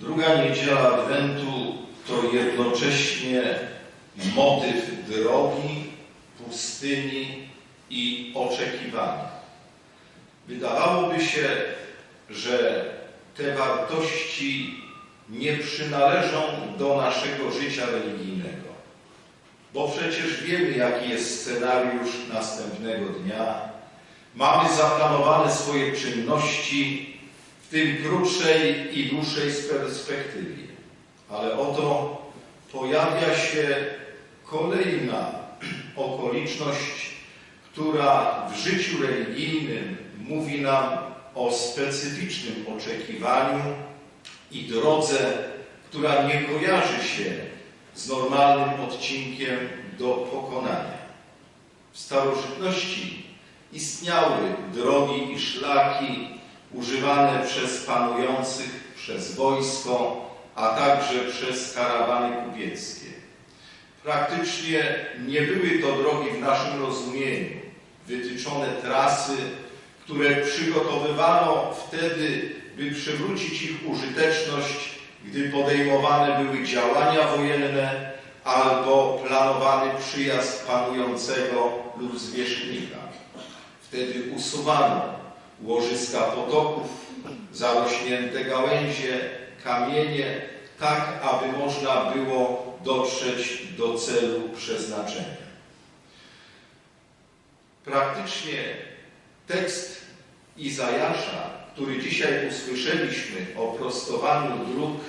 Druga niedziela Adwentu to jednocześnie motyw drogi, pustyni i oczekiwania. Wydawałoby się, że te wartości nie przynależą do naszego życia religijnego. Bo przecież wiemy, jaki jest scenariusz następnego dnia. Mamy zaplanowane swoje czynności w tym krótszej i dłuższej perspektywie. Ale oto pojawia się kolejna okoliczność, która w życiu religijnym mówi nam o specyficznym oczekiwaniu i drodze, która nie kojarzy się z normalnym odcinkiem do pokonania. W starożytności istniały drogi i szlaki używane przez panujących, przez wojsko, a także przez karawany kupieckie. Praktycznie nie były to drogi w naszym rozumieniu, wytyczone trasy, które przygotowywano wtedy, by przywrócić ich użyteczność, gdy podejmowane były działania wojenne albo planowany przyjazd panującego lub zwierzchnika. Wtedy usuwano łożyska potoków, zarośnięte gałęzie, kamienie, tak aby można było dotrzeć do celu przeznaczenia. Praktycznie tekst Izajasza, który dzisiaj usłyszeliśmy o prostowaniu dróg,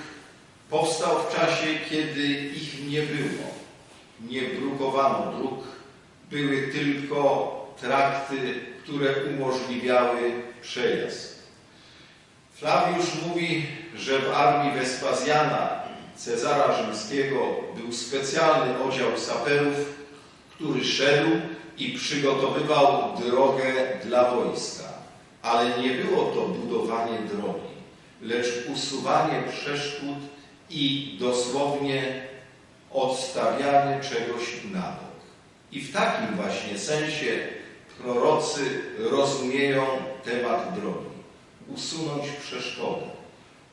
powstał w czasie, kiedy ich nie było. Nie brukowano dróg, były tylko trakty, które umożliwiały przejazd. Flawiusz mówi, że w armii Wespazjana, Cezara Rzymskiego, był specjalny oddział saperów, który szedł i przygotowywał drogę dla wojska. Ale nie było to budowanie drogi, lecz usuwanie przeszkód i dosłownie odstawianie czegoś na bok. I w takim właśnie sensie prorocy rozumieją temat drogi. Usunąć przeszkodę,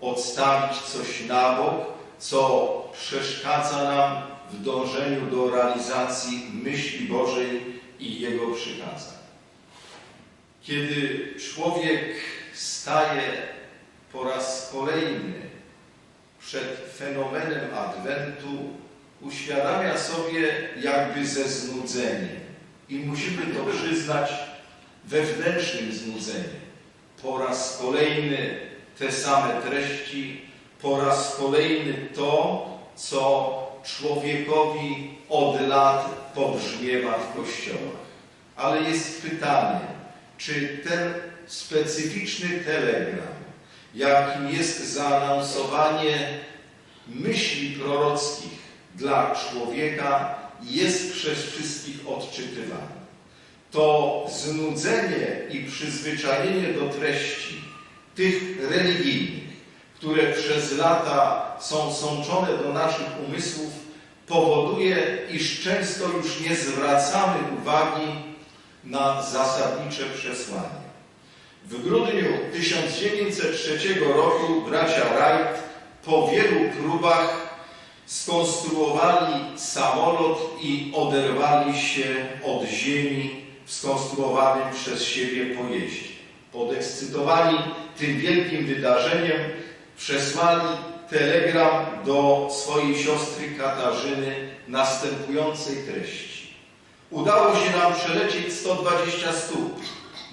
odstawić coś na bok, co przeszkadza nam w dążeniu do realizacji myśli Bożej i Jego przykazań. Kiedy człowiek staje po raz kolejny przed fenomenem Adwentu, uświadamia sobie jakby ze znudzeniem. I musimy to przyznać wewnętrznym znudzeniem. Po raz kolejny te same treści, po raz kolejny to, co człowiekowi od lat pobrzmiewa w kościołach. Ale jest pytanie, czy ten specyficzny telegram, jakim jest zaanonsowanie myśli prorockich dla człowieka, jest przez wszystkich odczytywany. To znudzenie i przyzwyczajenie do treści tych religijnych, które przez lata są sączone do naszych umysłów, powoduje, iż często już nie zwracamy uwagi na zasadnicze przesłanie. W grudniu 1903 roku bracia Wright po wielu próbach skonstruowali samolot i oderwali się od ziemi w skonstruowanym przez siebie pojeździe. Podekscytowani tym wielkim wydarzeniem przesłali telegram do swojej siostry Katarzyny następującej treści. Udało się nam przelecieć 120 stóp.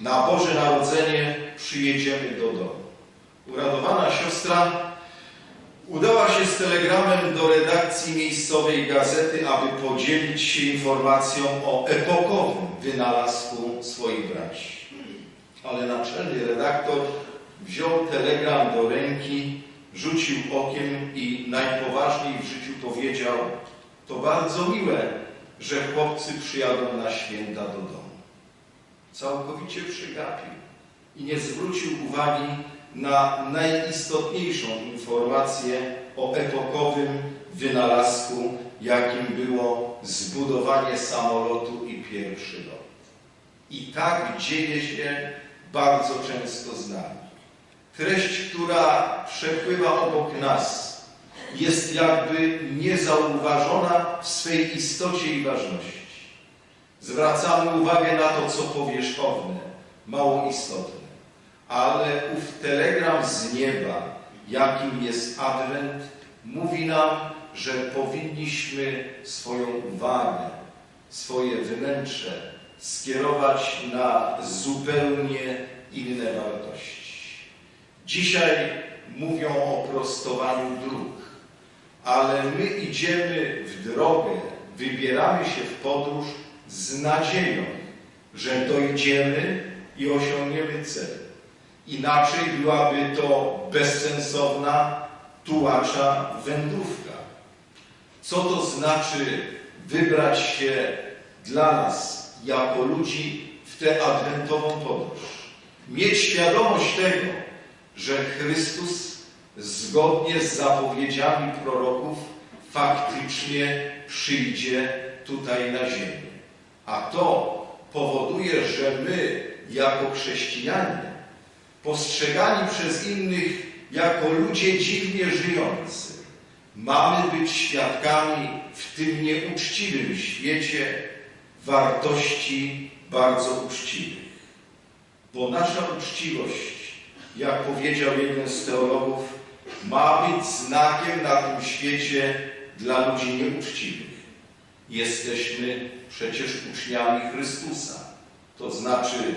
Na Boże Narodzenie przyjedziemy do domu. Uradowana siostra udała się z telegramem do redakcji miejscowej gazety, aby podzielić się informacją o epokowym wynalazku swoich braci. Ale naczelny redaktor wziął telegram do ręki, rzucił okiem i najpoważniej w życiu powiedział to bardzo miłe, że chłopcy przyjadą na święta do domu. Całkowicie przygapił i nie zwrócił uwagi na najistotniejszą informację o epokowym wynalazku, jakim było zbudowanie samolotu i pierwszy lot. I tak dzieje się bardzo często z nami. treść, która przepływa obok nas, jest jakby niezauważona w swej istocie i ważności. Zwracamy uwagę na to, co powierzchowne, mało istotne, ale ów telegram z nieba, jakim jest Adwent, mówi nam, że powinniśmy swoją uwagę, swoje wnętrze skierować na zupełnie inne wartości. Dzisiaj mówią o prostowaniu dróg, ale my idziemy w drogę, wybieramy się w podróż z nadzieją, że dojdziemy i osiągniemy cel. Inaczej byłaby to bezsensowna, tułacza wędrówka. Co to znaczy wybrać się dla nas jako ludzi w tę adwentową podróż? Mieć świadomość tego, że Chrystus zgodnie z zapowiedziami proroków faktycznie przyjdzie tutaj na ziemię. A to powoduje, że my jako chrześcijanie postrzegani przez innych jako ludzie dziwnie żyjący, mamy być świadkami w tym nieuczciwym świecie wartości bardzo uczciwych. Bo nasza uczciwość, jak powiedział jeden z teologów, ma być znakiem na tym świecie dla ludzi nieuczciwych. Jesteśmy przecież uczniami Chrystusa. To znaczy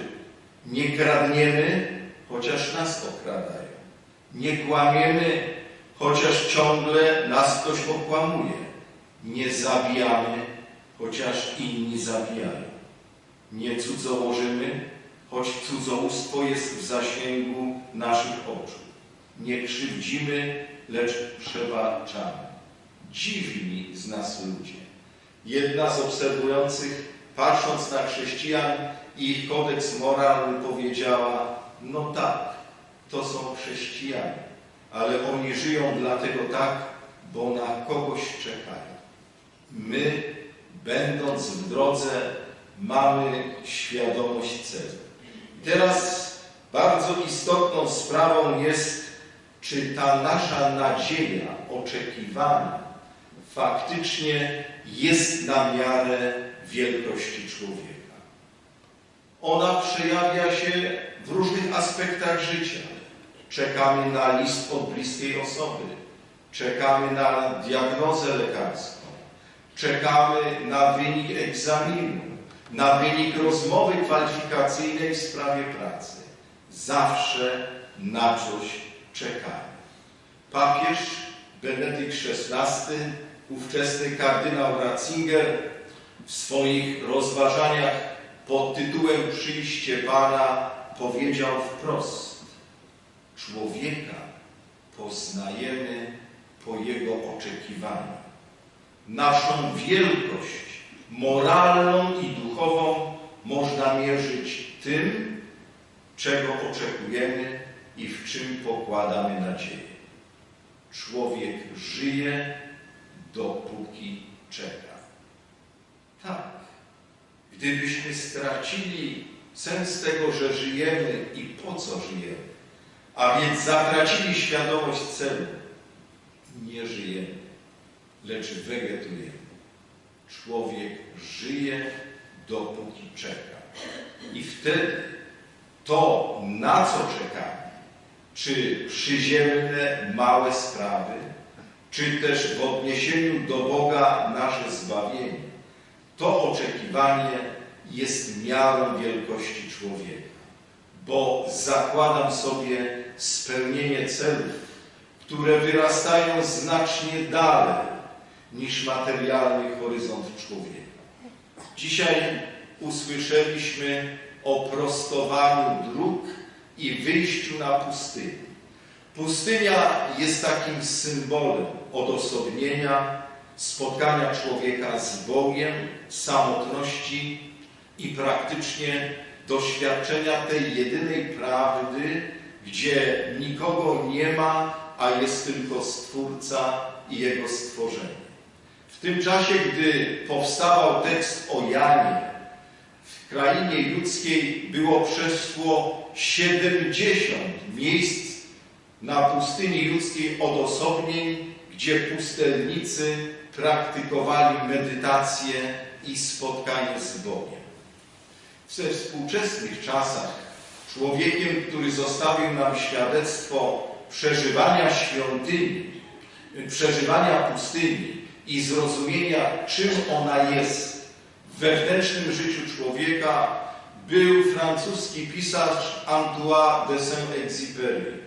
nie kradniemy, chociaż nas okradają. Nie kłamiemy, chociaż ciągle nas ktoś okłamuje. Nie zabijamy, chociaż inni zabijają. Nie cudzołożymy, choć cudzołóstwo jest w zasięgu naszych oczu. Nie krzywdzimy, lecz przebaczamy. Dziwni z nas ludzie. Jedna z obserwujących, patrząc na chrześcijan i ich kodeks moralny, powiedziała, no tak, to są chrześcijanie, ale oni żyją dlatego tak, bo na kogoś czekają. My, będąc w drodze, mamy świadomość celu. Teraz bardzo istotną sprawą jest, czy ta nasza nadzieja, oczekiwanie faktycznie jest na miarę wielkości człowieka. Ona przejawia się w różnych aspektach życia. Czekamy na list od bliskiej osoby, czekamy na diagnozę lekarską, czekamy na wynik egzaminu, na wynik rozmowy kwalifikacyjnej w sprawie pracy. Zawsze na coś czekamy. Papież Benedykt XVI, ówczesny kardynał Ratzinger w swoich rozważaniach pod tytułem Przyjście Pana powiedział wprost Człowieka poznajemy po jego oczekiwaniu. Naszą wielkość moralną i duchową można mierzyć tym, czego oczekujemy i w czym pokładamy nadzieję. Człowiek żyje, dopóki czeka. Tak, gdybyśmy stracili sens tego, że żyjemy i po co żyjemy, a więc zatracili świadomość celu, nie żyjemy, lecz wegetujemy. Człowiek żyje, dopóki czeka. I wtedy to, na co czekamy, czy przyziemne, małe sprawy, czy też w odniesieniu do Boga nasze zbawienie, to oczekiwanie jest miarą wielkości człowieka, bo zakładam sobie spełnienie celów, które wyrastają znacznie dalej niż materialny horyzont człowieka. Dzisiaj usłyszeliśmy o prostowaniu dróg i wyjściu na pustynię. Pustynia jest takim symbolem odosobnienia, spotkania człowieka z Bogiem, samotności i praktycznie doświadczenia tej jedynej prawdy, gdzie nikogo nie ma, a jest tylko Stwórca i Jego stworzenie. W tym czasie, gdy powstawał tekst o Janie, w krainie ludzkiej było przeszło 70 miejsc na pustyni ludzkiej odosobnień, gdzie pustelnicy praktykowali medytację i spotkanie z Bogiem. We współczesnych czasach człowiekiem, który zostawił nam świadectwo przeżywania świątyni, przeżywania pustyni i zrozumienia, czym ona jest w wewnętrznym życiu człowieka, był francuski pisarz Antoine de Saint-Exupéry,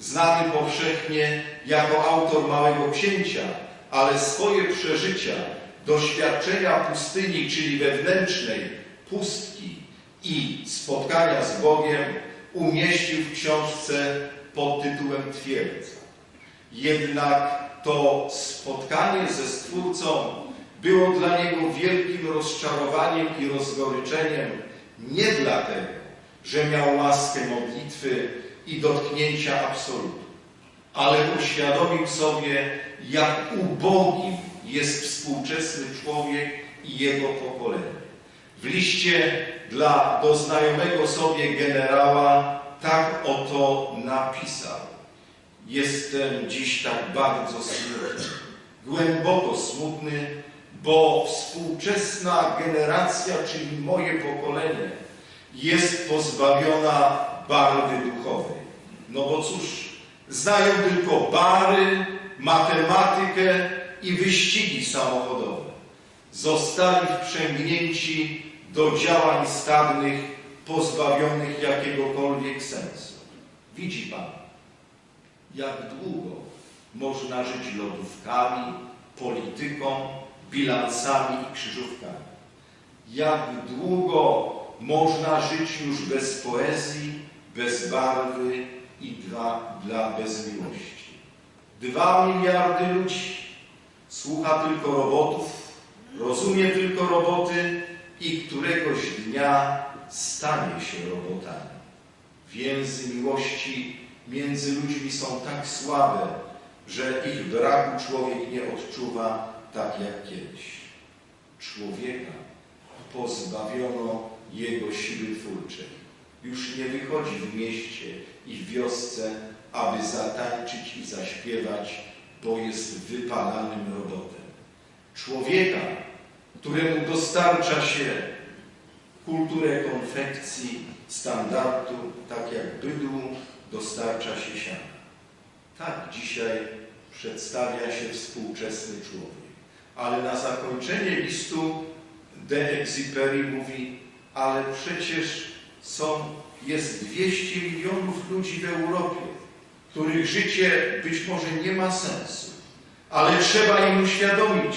znany powszechnie jako autor Małego Księcia, ale swoje przeżycia, doświadczenia pustyni, czyli wewnętrznej pustki i spotkania z Bogiem umieścił w książce pod tytułem Twierdza. Jednak to spotkanie ze Stwórcą było dla niego wielkim rozczarowaniem i rozgoryczeniem nie dlatego, że miał łaskę modlitwy i dotknięcia absolutu, ale uświadomił sobie, jak ubogim jest współczesny człowiek i jego pokolenie. W liście dla doznajomego sobie generała tak oto napisał. Jestem dziś tak bardzo smutny, głęboko smutny, bo współczesna generacja, czyli moje pokolenie, jest pozbawiona barwy duchowej. No bo cóż, znają tylko bary, matematykę i wyścigi samochodowe. Zostali wprzęgnięci do działań stadnych, pozbawionych jakiegokolwiek sensu. Widzi Pan, jak długo można żyć lodówkami, polityką, bilansami i krzyżówkami. Jak długo można żyć już bez poezji, bez barwy i dla, dla bez miłości. Dwa miliardy ludzi słucha tylko robotów, rozumie tylko roboty i któregoś dnia stanie się robotami. Więzy miłości między ludźmi są tak słabe, że ich braku człowiek nie odczuwa tak jak kiedyś. Człowieka pozbawiono jego siły twórczej. Już nie wychodzi w mieście i w wiosce, aby zatańczyć i zaśpiewać, bo jest wypalanym robotem. Człowieka, któremu dostarcza się kulturę konfekcji, standardu, tak jak bydłu dostarcza się siana. Tak dzisiaj przedstawia się współczesny człowiek. Ale na zakończenie listu de Exupéry mówi, ale przecież są, jest 200 milionów ludzi w Europie, których życie być może nie ma sensu, ale trzeba im uświadomić,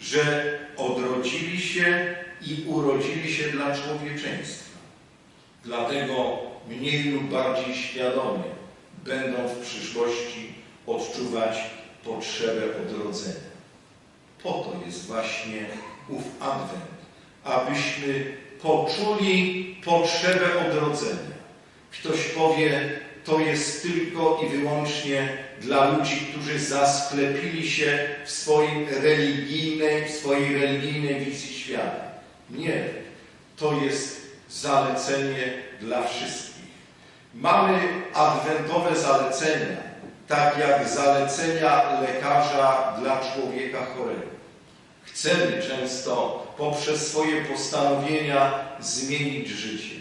że odrodzili się i urodzili się dla człowieczeństwa. Dlatego mniej lub bardziej świadomie będą w przyszłości odczuwać potrzebę odrodzenia. Po to jest właśnie ów Adwent, abyśmy poczuli potrzebę odrodzenia. Ktoś powie, to jest tylko i wyłącznie dla ludzi, którzy zasklepili się w, swoim religijnej, w swojej religijnej wizji świata. Nie, to jest zalecenie dla wszystkich. Mamy adwentowe zalecenia, tak jak zalecenia lekarza dla człowieka chorego. Chcemy często poprzez swoje postanowienia zmienić życie,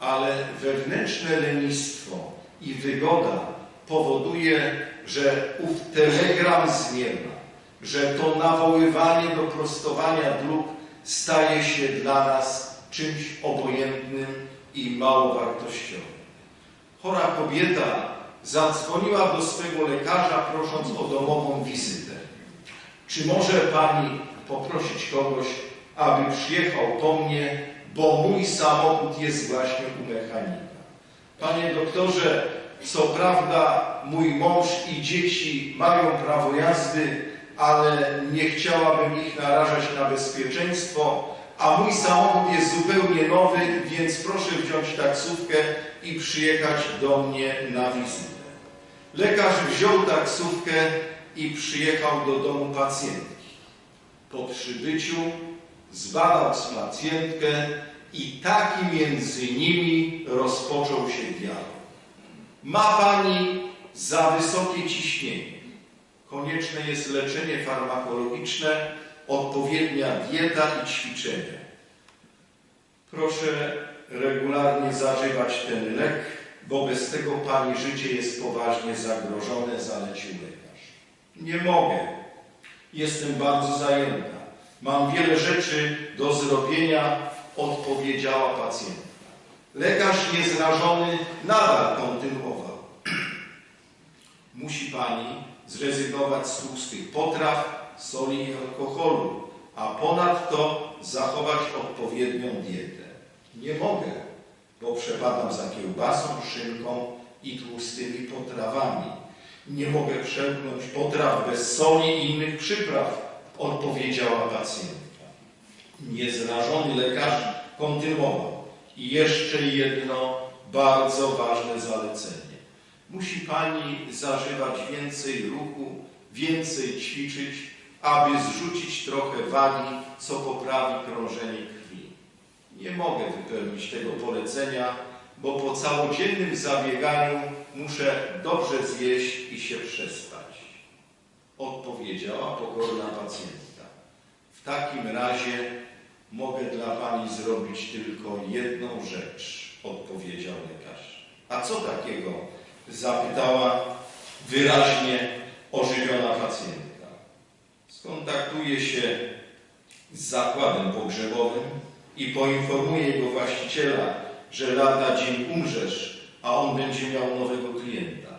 ale wewnętrzne lenistwo i wygoda powoduje, że ów telegram z nieba, że to nawoływanie do prostowania dróg staje się dla nas czymś obojętnym i mało wartościowym. Chora kobieta zadzwoniła do swego lekarza, prosząc o domową wizytę. Czy może pani poprosić kogoś, aby przyjechał po mnie, bo mój samochód jest właśnie u mechanika? Panie doktorze, co prawda mój mąż i dzieci mają prawo jazdy, ale nie chciałabym ich narażać na bezpieczeństwo, a mój samochód jest zupełnie nowy, więc proszę wziąć taksówkę i przyjechać do mnie na wizytę. Lekarz wziął taksówkę i przyjechał do domu pacjentki. Po przybyciu zbadał pacjentkę i taki między nimi rozpoczął się dialog. Ma pani za wysokie ciśnienie. Konieczne jest leczenie farmakologiczne, odpowiednia dieta i ćwiczenie. Proszę regularnie zażywać ten lek, bo bez tego Pani życie jest poważnie zagrożone, zalecił lekarz. Nie mogę. Jestem bardzo zajęta. Mam wiele rzeczy do zrobienia, odpowiedziała pacjentka. Lekarz niezrażony nadal kontynuował. Musi Pani zrezygnować z tłustych potraw, soli i alkoholu, a ponadto zachować odpowiednią dietę. Nie mogę, bo przepadam za kiełbasą, szynką i tłustymi potrawami. Nie mogę przełknąć potraw bez soli i innych przypraw, odpowiedziała pacjentka. Niezrażony lekarz kontynuował. I jeszcze jedno bardzo ważne zalecenie. Musi Pani zażywać więcej ruchu, więcej ćwiczyć, aby zrzucić trochę wagi, co poprawi krążenie krwi. Nie mogę wypełnić tego polecenia, bo po całodziennym zabieganiu muszę dobrze zjeść i się przespać. Odpowiedziała pokorna pacjentka. W takim razie mogę dla Pani zrobić tylko jedną rzecz, odpowiedział lekarz. A co takiego? Zapytała wyraźnie ożywiona pacjentka. Skontaktuję się z zakładem pogrzebowym i poinformuję jego właściciela, że lada dzień umrzesz, a on będzie miał nowego klienta.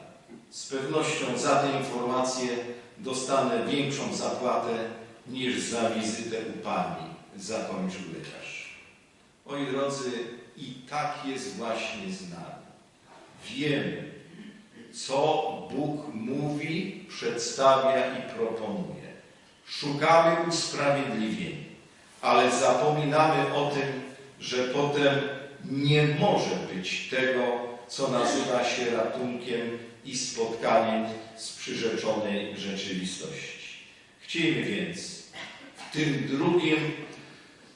Z pewnością za tę informację dostanę większą zapłatę niż za wizytę u Pani, zakończył lekarz. Moi drodzy, i tak jest właśnie z nami. Wiemy, co Bóg mówi, przedstawia i proponuje. Szukamy usprawiedliwień, ale zapominamy o tym, że potem nie może być tego, co nazywa się ratunkiem i spotkaniem z przyrzeczonej rzeczywistości. Chciejmy więc w tym drugim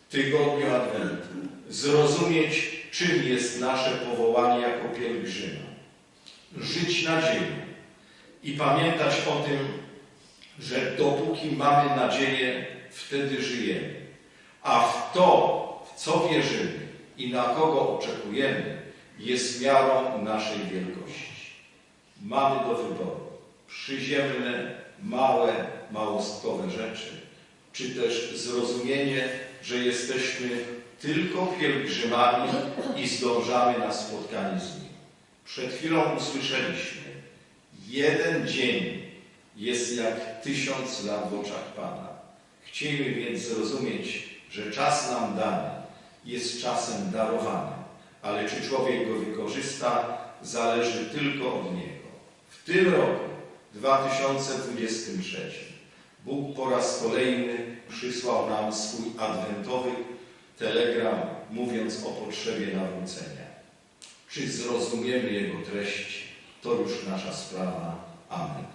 tygodniu Adwentu zrozumieć, czym jest nasze powołanie jako pielgrzyma. Żyć nadzieją i pamiętać o tym, że dopóki mamy nadzieję, wtedy żyjemy. A w to, w co wierzymy i na kogo oczekujemy, jest miarą naszej wielkości. Mamy do wyboru przyziemne, małe, małostkowe rzeczy, czy też zrozumienie, że jesteśmy tylko pielgrzymami i zdążamy na spotkanie z Nim. Przed chwilą usłyszeliśmy, jeden dzień jest jak tysiąc lat w oczach Pana. Chcieliby więc zrozumieć, że czas nam dany jest czasem darowanym, ale czy człowiek go wykorzysta, zależy tylko od niego. W tym roku, 2023, Bóg po raz kolejny przysłał nam swój adwentowy telegram, mówiąc o potrzebie nawrócenia. Czy zrozumiemy jego treść, to już nasza sprawa. Amen.